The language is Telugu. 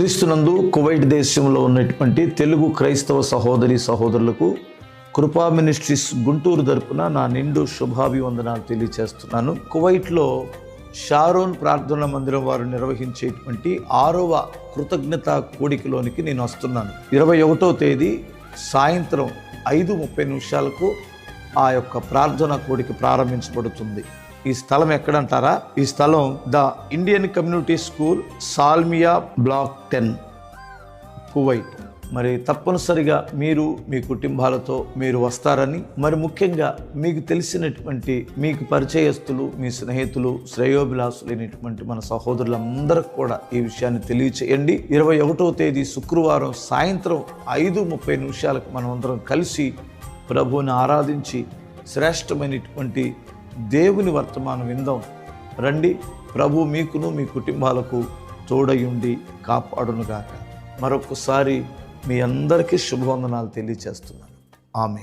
క్రీస్తునందు కువైట్ దేశంలో ఉన్నటువంటి తెలుగు క్రైస్తవ సహోదరి సహోదరులకు కృపా మినిస్ట్రీస్ గుంటూరు తరపున నా నిండు శుభాభివందనాలు తెలియచేస్తున్నాను. కువైట్లో షారోన్ ప్రార్థన మందిరం వారు నిర్వహించేటువంటి ఆరవ కృతజ్ఞత కోడికలోనికి నేను వస్తున్నాను. ఇరవై ఒకటో తేదీ సాయంత్రం ఐదు ముప్పై నిమిషాలకు ఆ యొక్క ప్రార్థన కోడిక ప్రారంభించబడుతుంది. ఈ స్థలం ఎక్కడంటారా? ఈ స్థలం the Indian community school Salmiya block ten Kuwait. మరి తప్పనిసరిగా మీరు మీ కుటుంబాలతో మీరు వస్తారని మరి ముఖ్యంగా మీకు తెలిసినటువంటి మీకు పరిచయస్తులు మీ స్నేహితులు శ్రేయోభిలాసులైనటువంటి మన సహోదరులందరికి కూడా ఈ విషయాన్ని తెలియచేయండి. ఇరవై ఒకటో తేదీ శుక్రవారం సాయంత్రం ఐదు ముప్పై నిమిషాలకు మనం అందరం కలిసి ప్రభువుని ఆరాధించి శ్రేష్టమైనటువంటి దేవుని వర్తమానం విందాం. రండి ప్రభు మీకును మీ కుటుంబాలకు తోడయుండి కాపాడునుగాక మరొకసారి మీ అందరికీ శుభవందనాలు తెలియచేస్తున్నాను. ఆమె